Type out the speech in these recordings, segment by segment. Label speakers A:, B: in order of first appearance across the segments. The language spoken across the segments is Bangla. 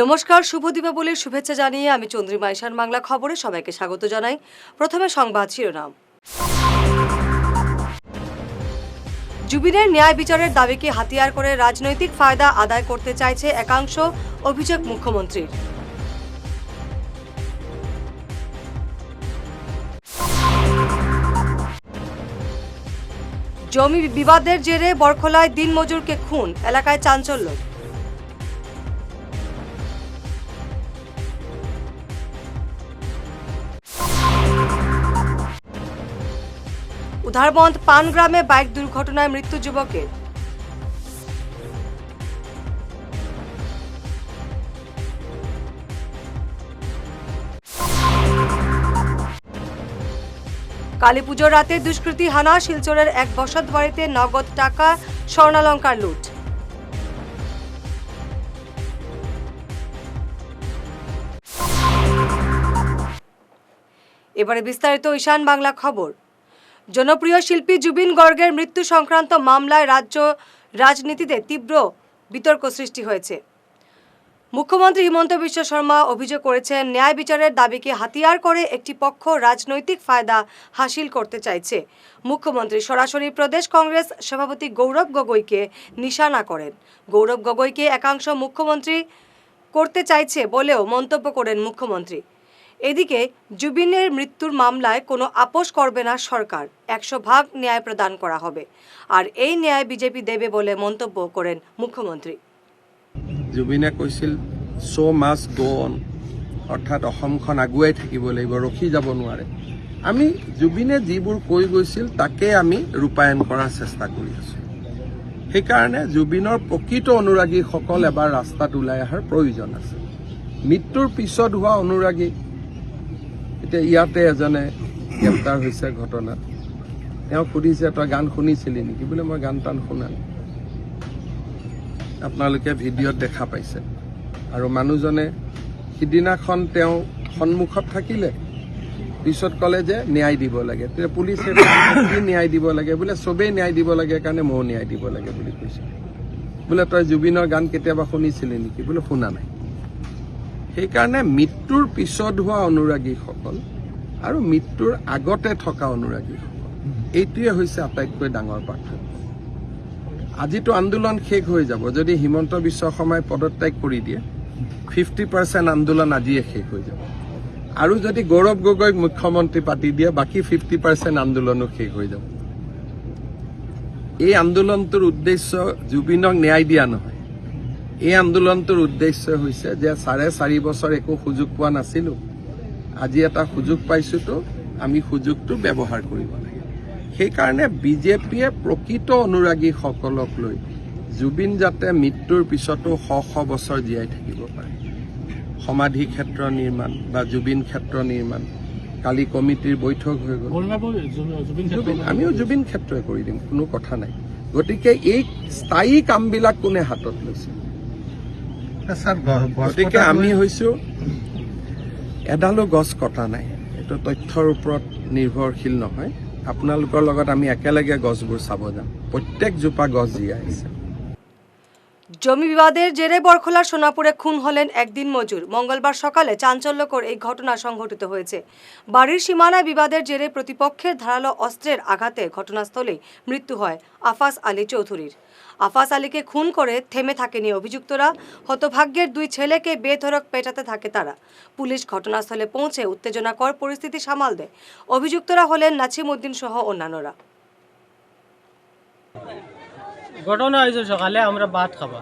A: নমস্কার, শুভ দীপাবলির শুভেচ্ছা জানিয়ে আমি চন্দ্রিমা ঈশান বাংলা খবরে সবাইকে স্বাগত জানাই। প্রথমে সংবাদ শিরোনাম। জুবিনের ন্যায় বিচারের দাবিকে হাতিয়ার করে রাজনৈতিক ফায়দা আদায় করতে চাইছে একাংশ অভিযোগ মুখ্যমন্ত্রীর। জমি বিবাদের জেরে বরখলায় দিনমজুরকে খুন, এলাকায় চাঞ্চল্য। উধারবন্দ পানগ্রামে বাইক দুর্ঘটনায় মৃত্যু যুবকের। কালী পুজোর রাতে দুষ্কৃতী হানা শিলচরের এক বসত বাড়িতে নগদ টাকা, স্বর্ণালঙ্কার লুট। এবারে বিস্তারিত ঈশান বাংলা খবর। জনপ্রিয় শিল্পী জুবিন গর্গের মৃত্যু সংক্রান্ত মামলায় রাজ্য রাজনীতিতে তীব্র বিতর্ক সৃষ্টি হয়েছে। মুখ্যমন্ত্রী হিমন্ত বিশ্ব শর্মা অভিযোগ করেছেন, ন্যায় বিচারের দাবিকে হাতিয়ার করে একটি পক্ষ রাজনৈতিক ফায়দা হাসিল করতে চাইছে। মুখ্যমন্ত্রী সরাসরি প্রদেশ কংগ্রেস সভাপতি গৌরব গগৈকে নিশানা করেন। গৌরব গগৈকে একাংশ মুখ্যমন্ত্রী করতে চাইছে বলেও মন্তব্য করেন মুখ্যমন্ত্রী। এদিকে, জুবিনের মৃত্যুর মামলায় কোনো আপোষ করবে না সরকার। একশো ভাগ ন্যায় প্রদান করা হবে। আর এই ন্যায় বিজেপি দেবে বলে মন্তব্য করেন মুখ্যমন্ত্রী।
B: জুবিনে কৈছিল, চ' মাছ গ' অন অৰ্থাৎ অসমখন আগুৱাই থাকিব লাগিব, ৰখি যাব নোৱাৰে। আমি জুবিনে যিবোৰ কৈ গৈছিল, তাকে আমি ৰূপায়ণ কৰাৰ চেষ্টা কৰি আছোঁ। সেইকাৰণে জুবিনৰ প্ৰকৃত অনুৰাগীসকল এবাৰ ৰাস্তাত ওলাই অহাৰ প্ৰয়োজন আছে। মৃত্যুৰ পিছত হোৱা অনুৰাগী এতিয়া ইয়াতে এজনে গ্ৰেপ্তাৰ হৈছে ঘটনাত। তেওঁক সুধিছে তই গান শুনিছিলি নেকি? বোলে মই গান টান শুনা আপোনালোকে ভিডিঅ'ত দেখা পাইছে। আৰু মানুহজনে সিদিনাখন তেওঁ সন্মুখত থাকিলে। পিছত ক'লে যে ন্যায় দিব লাগে। তেতিয়া পুলিচে কি ন্যায় দিব লাগে? বোলে চবেই ন্যায় দিব লাগে কাৰণে ময়ো ন্যায় দিব লাগে বুলি কৈছে। বোলে তই জুবিনৰ গান কেতিয়াবা শুনিছিলি নেকি? বোলে শুনা নাই। সেইকাৰণে মৃত্যুৰ পিছত হোৱা অনুৰাগীসকল আৰু মৃত্যুৰ আগতে থকা অনুৰাগীসকল, এইটোৱে হৈছে আটাইতকৈ ডাঙৰ পাৰ্থক্য। আজিতো আন্দোলন শেষ হৈ যাব, যদি হিমন্ত বিশ্ব শৰ্মাই পদত্যাগ কৰি দিয়ে ফিফটি পাৰ্চেণ্ট আন্দোলন আজিয়ে শেষ হৈ যাব। আৰু যদি গৌৰৱ গগৈক মুখ্যমন্ত্ৰী পাতি দিয়ে, বাকী ফিফটি পাৰ্চেণ্ট আন্দোলনো শেষ হৈ যাব। এই আন্দোলনটোৰ উদ্দেশ্য জুবিনক ন্যায় দিয়া নহয়। এই আন্দোলনটোৰ উদ্দেশ্য হৈছে যে চাৰে চাৰি বছৰ একো সুযোগ পোৱা নাছিলোঁ। আজি এটা সুযোগ পাইছোতো আমি সুযোগটো ব্যৱহাৰ কৰিব লাগে। সেইকাৰণে বিজেপিয়ে প্ৰকৃত অনুৰাগীসকলক লৈ জুবিন যাতে মৃত্যুৰ পিছতো শ শ বছৰ জীয়াই থাকিব পাৰে। সমাধি ক্ষেত্ৰ নিৰ্মাণ বা জুবিন ক্ষেত্ৰ নিৰ্মাণ কালি কমিটিৰ বৈঠক হৈ গ'ল। আমিও জুবিন ক্ষেত্ৰই কৰি দিম কোনো কথা নাই। গতিকে এই স্থায়ী কামবিলাক কোনে হাতত লৈছে? গতিকে আমি হৈছো এডালো গছ কটা নাই। এইটো তথ্যৰ ওপৰত নিৰ্ভৰশীল নহয়। আপোনালোকৰ লগত আমি একেলগে গছবোৰ চাব যাম। প্ৰত্যেকজোপা গছ জীয়াই আছে।
A: জমি বিবাদের জেরে বরখলার সোনাপুরে খুন হলেন একদিন মজুর। মঙ্গলবার সকালে চাঞ্চল্যকর এই ঘটনা সংঘটিত হয়েছে। বাড়ির সীমানায় বিবাদের জেরে প্রতিপক্ষের ধারালো অস্ত্রের আঘাতে ঘটনাস্থলেই মৃত্যু হয় আফাস আলী চৌধুরীর। আফাস আলীকে খুন করে থেমে থাকেনি অভিযুক্তরা। হতভাগ্যের দুই ছেলেকে বেধরক পেটাতে থাকে তারা। পুলিশ ঘটনাস্থলে পৌঁছে উত্তেজনাকর পরিস্থিতি সামাল দেয়। অভিযুক্তরা হলেন নাছিম উদ্দিন সহ অন্যান্যরা।
C: ঘটনা হয়েছে সকালে আমরা ভাত খাবা।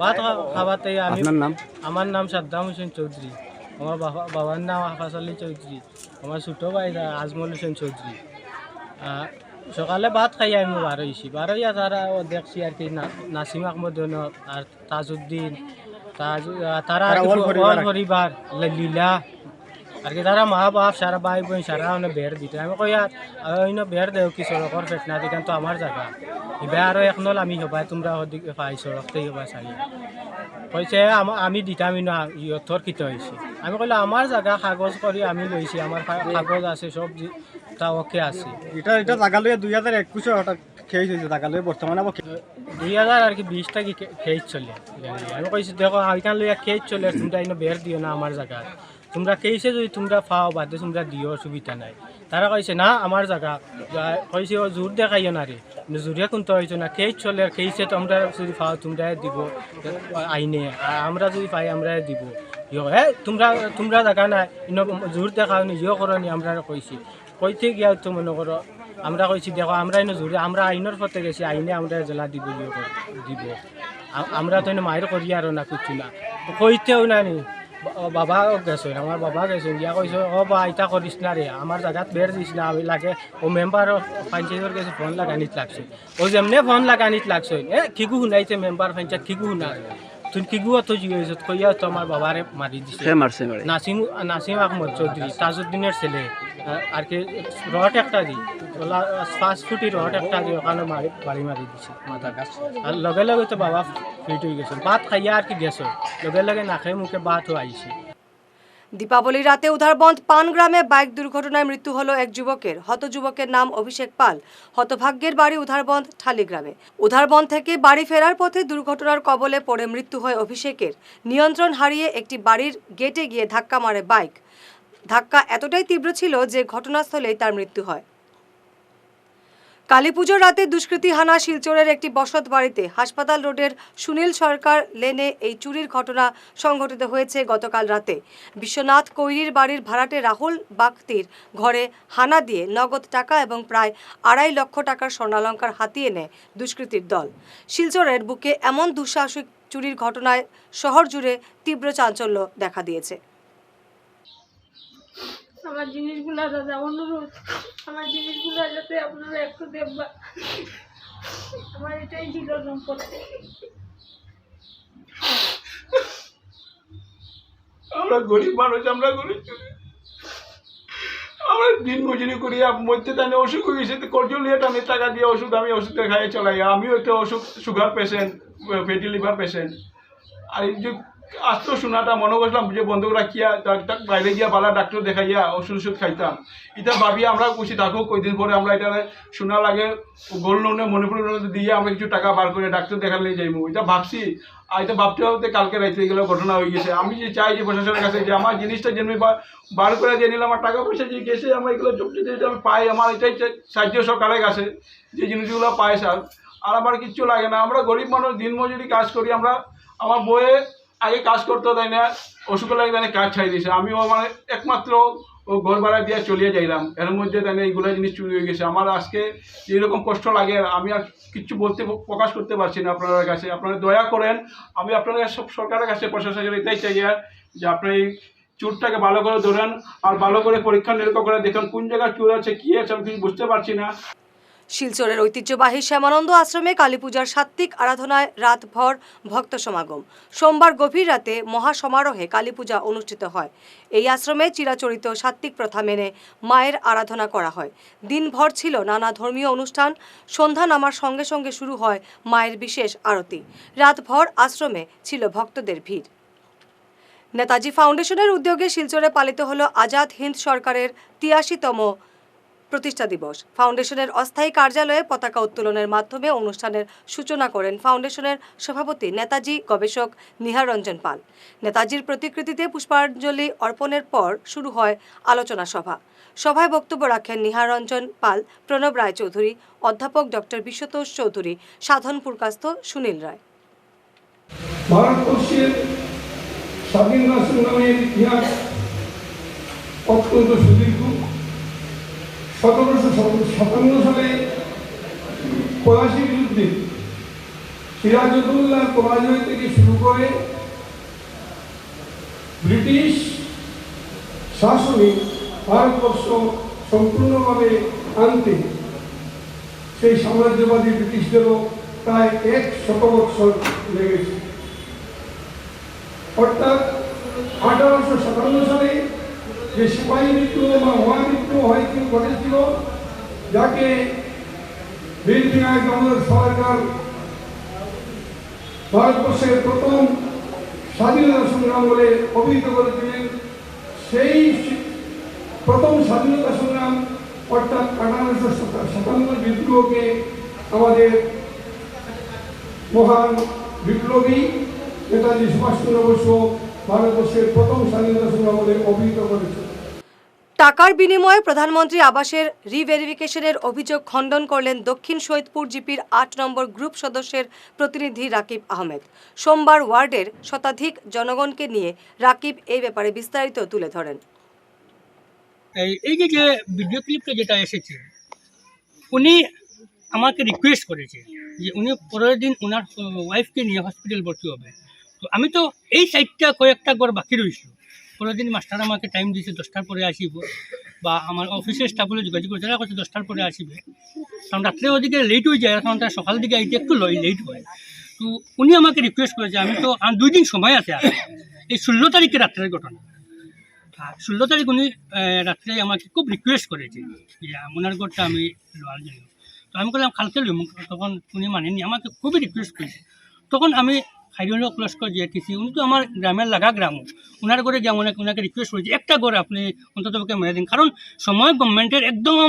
C: ভাত খাবাতে আমি
D: নাম?
C: আমার নাম সাদ্দাম হোসেন চৌধুরী। আমার বাবা বাবার নাম আফাস আলী চৌধুরী। আমার ছোটো ভাই আজমল হোসেন চৌধুরী। সকালে ভাত খাই আমি বার হয়েছি বার হইয়া তারা দেখছি আর কি নাসিম আহমদ আর তাজউদ্দিন তারা পরিবার লীলা আর কি। তারা মা বাপ সারা ভাই বোন সারা মানে বের দিতে। আমি কই আর অন্য বের দেও কি সড়কর ফেটনা দিকান তো আমার জায়গা এবার আরও এক নল আমি হবাই তোমরা পাই সড়কতেই হবাই চাই কৈছে আমা- দিতামি না ইয়থর কিত হয়েছে আমি কইলে আমার জায়গা কাগজ কৰি আমি লৈছি আমার কাগজ আছে সব তা ওকে আছে।
D: এটা এটা জাগা লইয়া দুই হাজার একুশে ওটা খেয়েছে হয়েছে জাগা বর্তমানে আবার
C: দুই হাজার আর কি বিশটা কি খেয়ে চলে। আমি কইছি দেখো আইকান লইয়া খেয়ে চলে তোমরা ইনো বের দিও না আমার জায়গা তোমরা খেয়েছে যদি তোমরা ফাও বাদে তোমরা দিও সুবিধা নাই। তারা কইছে না আমার জায়গা কইছে ও জোর দেখাইও না রে। কিন্তু জোরে কোনটা হয়েছে না খেয়ে চলে আর খেয়েছে তোমরা যদি ফাও তোমরা দিব। আইনে আমরা যদি পাই আমরা দিব। ইয়ো তোমরা তোমরা জায়গা নাই। জোর দেখাও নি ইয়ে করো নি আমরা কইছি। কইতে গিয়া তো মনে করো আমরা কইছি দেখো আমরা এনে জোরে আমরা আইনের পথে গেছি আইনে আমরা জেলা দিব দিব। আমরা তো এনে মায়ের করি আর না কিছু না। কইতেও না নি। বা- বাবা গেছে আমার বাবা গেছে ইয়া কইছে ও বা ইটা করিস না রে আমার জায়গাত বের দিস না আমি লাগে ও মেম্বার পঞ্চায়েতের কাছে ফোন লাগানিত লাগছে। ও যেমনে ফোন লাগানিত লাগছে এ কিগু শুনাইছে মেম্বার পঞ্চায়েত কিগু শুনা তুই কিগু অত জিজ্ঞেস কইয়া তো আমার বাবারে মারি দিছে।
E: মারছে মারে
C: নাসিম নাসিম আহমদ চৌধুরী তাজউদ্দিনের ছেলে। আর কি রড একটা দি ওলা পাঁচ ফুটি রড একটা দি ওখানে মারি বাড়ি মারি দিছে। মাথার কাছে আর লগে লগে তো বাবা ফিট হয়ে গেছে। ভাত খাইয়া আর কি গেছে। লগে লগে মুখে ভাতও আইছে।
A: দীপাবলির রাতে উধারবন্দ পান গ্রামে বাইক দুর্ঘটনায় মৃত্যু হলো এক যুবকের। হত যুবকের নাম অভিষেক পাল। হতভাগ্যের বাড়ি উধারবন্দ ঠালিগ্রামে। উধারবন্দ থেকে বাড়ি ফেরার পথে দুর্ঘটনার কবলে পড়ে মৃত্যু হয় অভিষেকের। নিয়ন্ত্রণ হারিয়ে একটি বাড়ির গেটে গিয়ে ধাক্কা মারে বাইক। ধাক্কা এতটাই তীব্র ছিল যে ঘটনাস্থলেই তার মৃত্যু হয়। কালীপুজোর রাতে দুষ্কৃতী হানা শিলচরের একটি বসত বাড়িতে হাসপাতাল রোডের সুনীল সরকার লেনে এই চুরির ঘটনা সংঘটিত হয়েছে গতকাল রাতে। বিশ্বনাথ কৈরির বাড়ির ভাড়াটে রাহুল বাগতির ঘরে হানা দিয়ে নগদ টাকা এবং প্রায় আড়াই লক্ষ টাকার স্বর্ণালঙ্কার হাতিয়ে নেয় দুষ্কৃতীর দল। শিলচরের বুকে এমন দুঃসাহসিক চুরির ঘটনায় শহর জুড়ে তীব্র চাঞ্চল্য দেখা দিয়েছে।
F: আমার জিনিসগুলো দাদা অনুরোধ। আমার জিনিসগুলো যাতে আপনারা একটু দেখবা। আমার এটাই ছিল সম্পত্তি
G: আমরা গরিব মানুষ, আমরা গরিব আমরা দিন মজুরি করি মধ্যে তানে অসুখ হয়ে গেছে কর্জ লিয়ে আমি টাকা দিয়ে ওষুধ, আমি ওষুধ খাইয়ে চলাই। আমিও একটা অসুখ, sugar patient fatty liver patient আর আসতো শোনাটা মনে করলাম যে বন্ধু রাখিয়া বাইরে গিয়া বালা ডাক্তার দেখাইয়া ওষুধ ওষুধ খাইতাম। এটা ভাবি আমরা খুশি থাকো কয়দিন পরে আমরা এটা শোনা লাগে গোল্ড লোনে মণিপুর লোনে দিয়ে আমরা কিছু টাকা বার করে ডাক্তার দেখালে যাইবো এটা ভাবছি আর এটা ভাবতে ভাবতে কালকে রাইতে এগুলো ঘটনা হয়ে গেছে। আমি যে চাই যে প্রশাসনের কাছে যে আমার জিনিসটা যেন বার করে দিয়ে নিলাম আমার টাকা পয়সা যে গেছে, আমার এগুলো যে আমি পাই, আমার এটাই সাহায্য সরকারের কাছে, যে জিনিসগুলো পাই স্যার। আর আমার কিচ্ছু লাগে না। আমরা গরিব মানুষ, দিনমজুরি কাজ করি, আমরা আমার বইয়ে আগে কাজ করতে তাই না অসুখ লাগে তাই কাজ ছাই দিয়েছে। আমিও মানে একমাত্র ও ঘর ভাড়া দিয়ে চলিয়ে যাইলাম। এর মধ্যে তাই এইগুলো জিনিস চুরি হয়ে গেছে। আমার আজকে যেরকম কষ্ট লাগে, আমি আর কিচ্ছু বলতে প্রকাশ করতে পারছি না আপনাদের কাছে। আপনারা দয়া করেন, আমি আপনাদের সব সরকারের কাছে প্রশাসনের এটাই চাই যে আপনি এই চুরটাকে ভালো করে ধরেন আর ভালো করে পরীক্ষা নিরীক্ষা করে দেখেন কোন জায়গায় চুর আছে, কী আছে, আমি কিছু বুঝতে পারছি না।
A: শিলচরের ঐতিহ্যবাহী শ্যামানন্দ আশ্রমে কালীপূজার সাত্ত্বিক আরাধনায় রাতভর ভক্ত সমাগম। সোমবার গভীর রাতে মহাসমারোহে কালীপূজা অনুষ্ঠিত হয়। এই আশ্রমে চিরাচরিত সাত্ত্বিক প্রথা মেনে মায়ের আরাধনা করা হয়। দিনভর ছিল নানা ধর্মীয় অনুষ্ঠান। সন্ধ্যা নামার সঙ্গে সঙ্গে শুরু হয় মায়ের বিশেষ আরতি। রাতভর আশ্রমে ছিল ভক্তদের ভিড়। নেতাজি ফাউন্ডেশনের উদ্যোগে শিলচরে পালিত হল আজাদ হিন্দ সরকারের তিয়াশিতম প্রতিষ্ঠা দিবস। ফাউন্ডেশনের অস্থায়ী কার্যালয়ে পতাকা উত্তোলনের মাধ্যমে অনুষ্ঠানের সূচনা করেন ফাউন্ডেশনের সভাপতি নেতাজি গবেষক নিহার রঞ্জন পাল। নেতাজির প্রতিকৃতিতে পুষ্পাঞ্জলি অর্পণের পর শুরু হয় আলোচনা সভা। সভায় বক্তব্য রাখেন নিহার রঞ্জন পাল, প্রণব রায়চৌধুরী, অধ্যাপক ডক্টর বিশ্বতোষ চৌধুরী, সাধন পুরকাস্ত সুনীল রায়।
H: ভারতবর্ষের স্বাধীনতা সংগ্রামের ইতিহাস অত্যন্ত সুদীর্ঘ। সতেরোশো সাতান্ন সালে পলাশির যুদ্ধে সিরাজউদ্দৌলার পরাজয় থেকে শুরু করে ব্রিটিশ শাসনে ভারতবর্ষ সম্পূর্ণভাবে আনতে সেই সাম্রাজ্যবাদী ব্রিটিশদেরও প্রায় এক শত লেগেছে। অর্থাৎ আঠারোশো সাতান্ন সালে যে সিপাহী বিদ্রোহ বা মহাবিদ্রোহ হয়তো ঘটেছিল, যাকে সরকার ভারতবর্ষের প্রথম স্বাধীনতা সংগ্রাম বলে অভিহিত করেছিলেন। সেই প্রথম স্বাধীনতা সংগ্রাম অর্থাৎ আঠারোশো সাতান্ন বিদ্রোহকে আমাদের মহান বিপ্লবী নেতাজি সুভাষচন্দ্র বসু ভারতবর্ষের প্রথম স্বাধীনতা সংগ্রামে অভিহিত করেছেন
A: টাকার বিনিময়ে প্রধানমন্ত্রী আবাসের রিভেরিফিকেশনের অভিযোগ খণ্ডন করলেন দক্ষিণ সৈয়দপুর জিপির আট নম্বর গ্রুপ সদস্যের প্রতিনিধি রাকিব আহমেদ। সোমবার ওয়ার্ডের শতাধিক জনগণকে নিয়ে রাকিব এই ব্যাপারে বিস্তারিত তুলে ধরেন।
E: এই এই যে যে ভিডিও ক্লিপটা যেটা এসেছে উনি আমাকে রিকোয়েস্ট করেছে যে উনি পরের দিন ওনার ওয়াইফকে নিয়ে হসপিটাল ভর্তি হবে। তো আমি তো এই সাইডটা কয়েকটা ঘর বাকি রয়েছিল পরের দিন মাস্টার আমাকে টাইম দিয়েছে, দশটার পরে আসিব। বা আমার অফিসের স্টাফ হলে যোগাযোগ করছে তারা করছে দশটার পরে আসিবে। কারণ রাত্রে ওদিকে লেট হয়ে যায়, কারণ তারা সকাল দিকে আইতে একটু লেট হয়। তো উনি আমাকে রিকোয়েস্ট করেছে আমি তো আর দুই দিন সময় আছে এই ষোলো তারিখে রাত্রের ঘটনা। আর ষোলো তারিখ উনি রাত্রে আমাকে খুব রিকোয়েস্ট করেছে যে ওনার ঘরটা আমি লওয়ার জন্য। তো আমি বললাম, কালকে লইম। তখন উনি মানেনি আমাকে খুবই রিকোয়েস্ট করেছে। তখন আমি হাইরোল লস্কর জিআইটিসি উনি তো আমার গ্রামের লাগা গ্রামও ওনার ঘরে যেমন ওনাকে রিকোয়েস্ট করেছে একটা ঘরে আপনি অন্তত মেরে দিন। কারণ সময় গভর্নমেন্টের একদম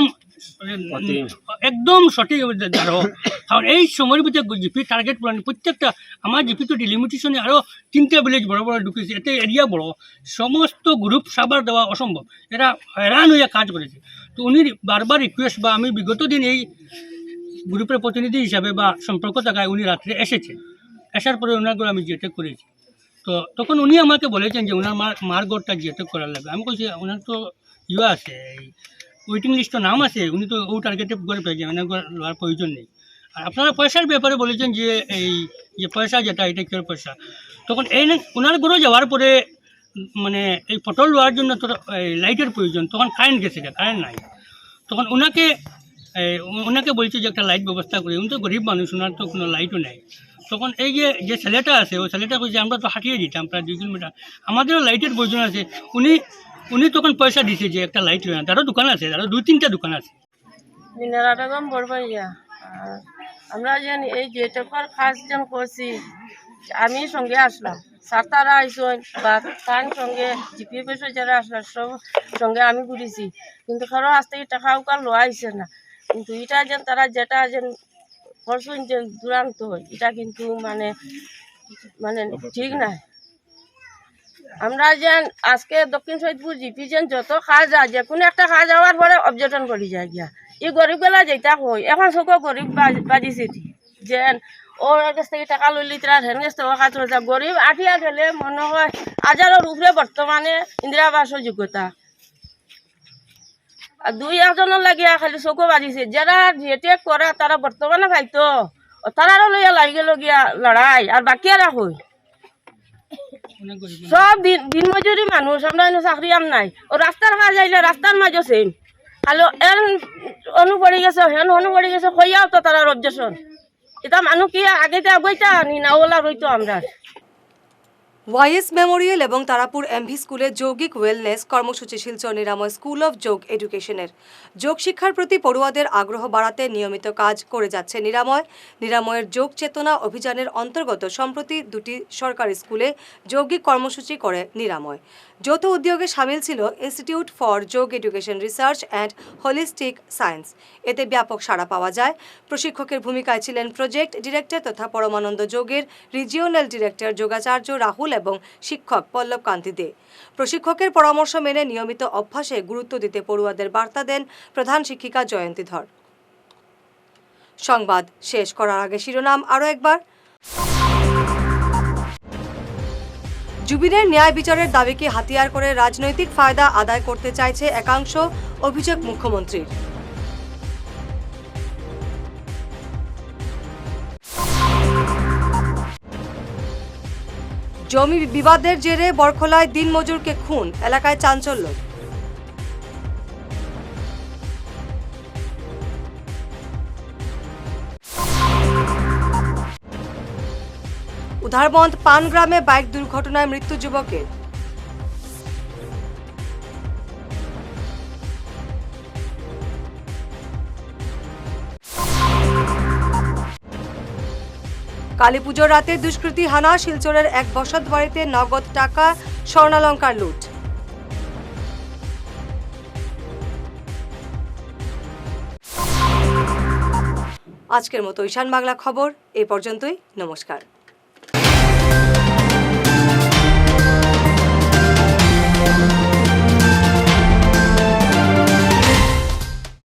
E: একদম সঠিক দাঁড়ো কারণ এই সময়ের ভিতরে জিপি টার্গেট প্ল্যান প্রত্যেকটা আমার জিপি তো ডিলিমিটেশনে আরও তিনটা ভিলেজ বড় বড় ঢুকেছে এতে এরিয়া বড়। সমস্ত গ্রুপ সাবার দেওয়া অসম্ভব। এরা হয়রান হয়ে কাজ করেছে। তো উনি বারবার রিকোয়েস্ট বা আমি বিগত দিন এই গ্রুপের প্রতিনিধি হিসাবে বা সম্পর্ক থাকায় উনি রাত্রে এসেছে। আসার পরে ওনার ঘরে আমি জিএটেক করেছি। তো তখন উনি আমাকে বলেছেন যে ওনার মার মার জিএটেক করার লাগবে। আমি বলছি, ওনার তো ইয়ে আছে, এই ওয়েটিং লিস্টে নাম আছে, উনি তো ও টার্গেটে করে ওনার ঘর লওয়ার প্রয়োজন নেই। আর আপনারা পয়সার ব্যাপারে বলেছেন যে এই, যে পয়সা যেটা, এটা কিয় পয়সা? তখন এই ওনার ঘরে যাওয়ার পরে মানে এই পটল লওয়ার জন্য তো লাইটের প্রয়োজন, তখন কারেন্ট গেছে কারেন্ট নাই। তখন ওনাকে ওনাকে বলছে যে একটা লাইট ব্যবস্থা করি, উনি তো গরিব মানুষ, ওনার তো কোনো লাইটও নেই। তখন এই যে যে ছেলেটা আছে, ওই ছেলেটা কইছে, আমরা তো হাঁটিয়ে দিতাম প্রায় দুই কিলোমিটার। আমাদেরও লাইটের প্রয়োজন আছে। উনি উনি তখন পয়সা দিছে যে একটা লাইট না তারও দোকান আছে, তারও দুই তিনটা দোকান আছে।
I: আমরা যেন এই যেটুকার ফার্স্ট যেন করছি আমি সঙ্গে আসলাম। স্যার তারা আইসন, বা তার সঙ্গে জিপি পয়সা যারা আসলাম, সব সঙ্গে আমি ঘুরেছি। কিন্তু কারও আজ থেকে টাকা উকার লোয়া আইসে না। কিন্তু এটা যেন তারা যেটা যেন করছেন যে দুরান্ত এটা কিন্তু মানে মানে ঠিক নাই আমরা যেন আজকে দক্ষিণ সৈদপুর জিপি যেন যত কাজ যায় যে কোনো একটা কাজ হওয়ার পরে অবজেকশন করি যায় গিয়া। এই গরিবগুলা যেটা কই এখন চকো গরিব বাজ- বাজিছে। যেন ওর কাছ থেকে টাকা লইলি তারা হেন কাছ থেকে কাজ গরিব আঠিয়া গেলে মনে হয় হাজারের উপরে বর্তমানে ইন্দিরা আবাসের যোগ্যতা। আর দুই একজনের লাগিয়া খালি চকু বাজিছে। যারা যেটে করে, তারা বর্তমানে খাইতো। তারারও লইয়া লাগি গেল গিয়া লড়াই আর বাকি আর
E: মানুষ।
I: সব দিন দিন মজুরি মানুষ আমরা চাকরি আম নাই। ও রাস্তার কাজ আইলে রাস্তার মাঝে সেম খালি এন অনু পড়ি গেছে, হেন অনু পড়ি গেছে কইয়াও তো তারা অবজেকশন এটা মানুষ কি আগে আগাইতা নি না ওলা রইতো আমরা
A: ওয়াইএস মেমোরিয়াল এবং তারাপুর এমভি স্কুলে যৌগিক ওয়েলনেস কর্মসূচি শিলচর নিরাময় স্কুল অব যোগ এডুকেশনের। যোগ শিক্ষার প্রতি পড়ুয়াদের আগ্রহ বাড়াতে নিয়মিত কাজ করে যাচ্ছে নিরাময়। নিরাময়ের যোগ চেতনা অভিযানের অন্তর্গত সম্প্রতি দুটি সরকারি স্কুলে যৌগিক কর্মসূচি করে নিরাময়। যৌথ উদ্যোগে সামিল ছিল institute for yoga education research and holistic science এতে ব্যাপক সাড়া পাওয়া যায়। প্রশিক্ষকের ভূমিকায় ছিলেন প্রজেক্ট ডিরেক্টর তথা পরমানন্দ যোগের রিজিওনাল ডিরেক্টর যোগাচার্য রাহুল এবং শিক্ষক পল্লব কান্তি দে। প্রশিক্ষকের পরামর্শ মেনে নিয়মিত অভ্যাসে গুরুত্ব দিতে পড়ুয়াদের বার্তা দেন প্রধান শিক্ষিকা জয়ন্তী ধর সংবাদ শেষ করার আগে শিরোনাম আরও একবার। জুবিনের ন্যায় বিচারের দাবিকে হাতিয়ার করে রাজনৈতিক ফায়দা আদায় করতে চাইছে একাংশ অভিযোগ মুখ্যমন্ত্রীর। জমি বিবাদের জেরে বরখলায় দিনমজুরকে খুন, এলাকায় চাঞ্চল্য। উধারবন্দ পানগ্রামে বাইক দুর্ঘটনায় মৃত্যু যুবকের। কালী পুজোর রাতে দুষ্কৃতী হানা শিলচরের এক বসত বাড়িতে নগদ টাকা, স্বর্ণালঙ্কার লুট। আজকের মতো ঈশান বাংলা খবর, এ পর্যন্তই, নমস্কার।